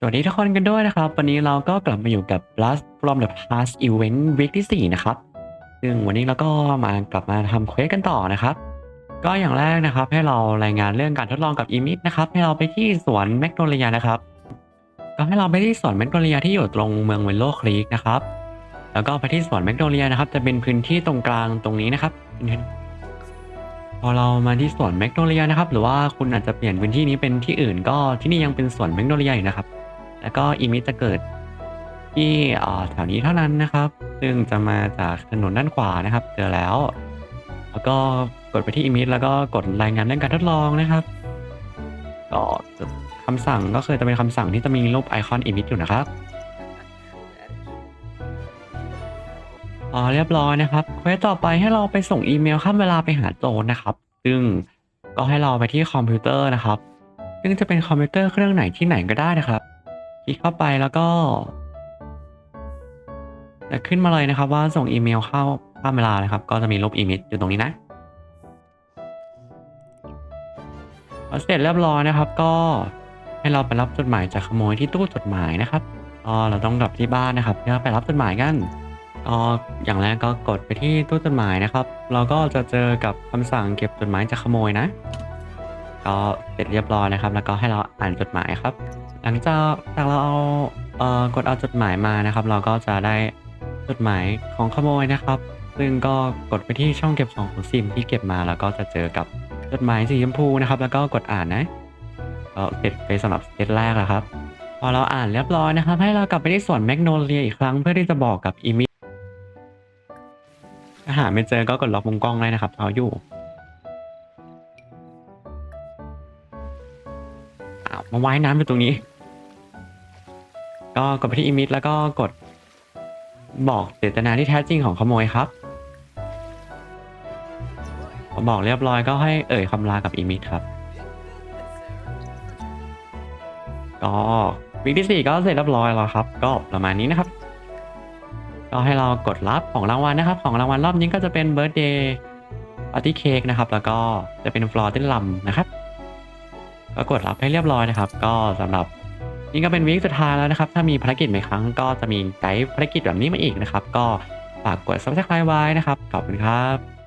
สวัสดีทุกคนกันด้วยนะครับ วันนี้เราก็กลับมาอยู่กับ Blast from the Past Event Week ที่ 4 นะครับ ซึ่งวันนี้เราก็มากลับมาทำเควสกันต่อนะครับ ก็อย่างแรกนะครับให้เรารายงานเรื่องการทดลองกับอีมิดนะครับ ให้เราไปที่สวนแมกโนเลียนะครับ ก็ให้เราไปที่สวนแมกโนเลียที่อยู่ตรงเมืองเวลโลคลีกนะครับ แล้วก็ไปที่สวนแมกโนเลียนะครับ จะเป็นพื้นที่ตรงกลางตรงนี้นะครับ พอเรามาที่สวนแมกโนเลียนะครับ หรือว่าคุณอาจจะเปลี่ยนพื้นที่นี้เป็นที่อื่น ก็ที่นี่ยังเป็นสวนแมกโนเลียอยู่นะครับ แล้วก็อีมิจะเกิดที่แถวนี้เท่านั้นนะครับ ซึ่งจะมาจากถนนด้านขวานะครับ เจอแล้ว แล้วก็กดไปที่อีมิแล้วก็กดรายงานเรื่องการทดลองนะครับก็คำสั่งก็คือจะเป็นคำสั่งที่จะมีรูปไอคอนอีมิอยู่นะครับพอเรียบร้อยนะครับเควสต่อไปให้เราไปส่งอีเมลข้ามเวลาไปหาโจรนะครับ ซึ่งก็ให้เราไปที่คอมพิวเตอร์นะครับ ซึ่งจะเป็นคอมพิวเตอร์เครื่องไหนที่ไหนก็ได้นะครับ ลิกเข้าไปแล้วก็จะขึ้นมาเลยนะครับว่าส่งอีเมลเข้าข้ามเวลานะครับ ก็จะมีรูปอีเมลอยู่ตรงนี้นะพอเสร็จเรียบร้อยนะครับ ก็ให้เราไปรับจดหมายจากขโมยที่ตู้จดหมายนะครับก็เราต้องกลับที่บ้านนะครับเพื่อไปรับจดหมายกันก็อย่างแรกก็กดไปที่ตู้จดหมายนะครับ เราก็จะเจอกับคำสั่งเก็บจดหมายจากขโมยนะ ก็เสร็จเรียบร้อยนะครับ แล้วก็ให้เราอ่านจดหมายครับ หลังจากจากเราเอาเอ่อกดเอาจดหมายมานะครับ เราก็จะได้จดหมายของขโมยนะครับ ซึ่งก็กดไปที่ช่องเก็บของของซิมที่เก็บมาแล้วก็จะเจอกับจดหมายสีชมพูนะครับ แล้วก็กดอ่านนะก็เสร็จไปสำหรับเซตแรกแล้วครับ พอเราอ่านเรียบร้อยนะครับ ให้เรากลับไปที่สวนแมกโนเลียอีกครั้งเพื่อที่จะบอกกับอีมิถ้าหาไม่เจอก็กดล็อกมุมกล้องได้นะครับเขาอยู่ มาว่ายน้ำอยู่ตรงนี้ ก็กดไปที่ image แล้วก็กดบอกเจตนาที่แท้จริงของขโมยครับพอบอกเรียบร้อยก็ให้เอ่ยคำลากับ image ครับ ก็วิกที่สี่ก็เสร็จเรียบร้อยแล้วครับ ก็ประมาณนี้นะครับ ก็ให้เรากดรับของรางวัลนะครับ ของรางวัลรอบนี้ก็จะเป็น birthday party cake นะครับ แล้วก็จะเป็น floor เต้นลำนะครับ ก็กดรับให้เรียบร้อยนะครับ ก็สำหรับนี่ก็เป็นวีคสุดท้ายแล้วนะครับ ถ้ามีภารกิจใหม่ครั้งก็จะมีไกด์ภารกิจแบบนี้มาอีกนะครับ ก็ฝากกด subscribe ไว้นะครับ ขอบคุณครับ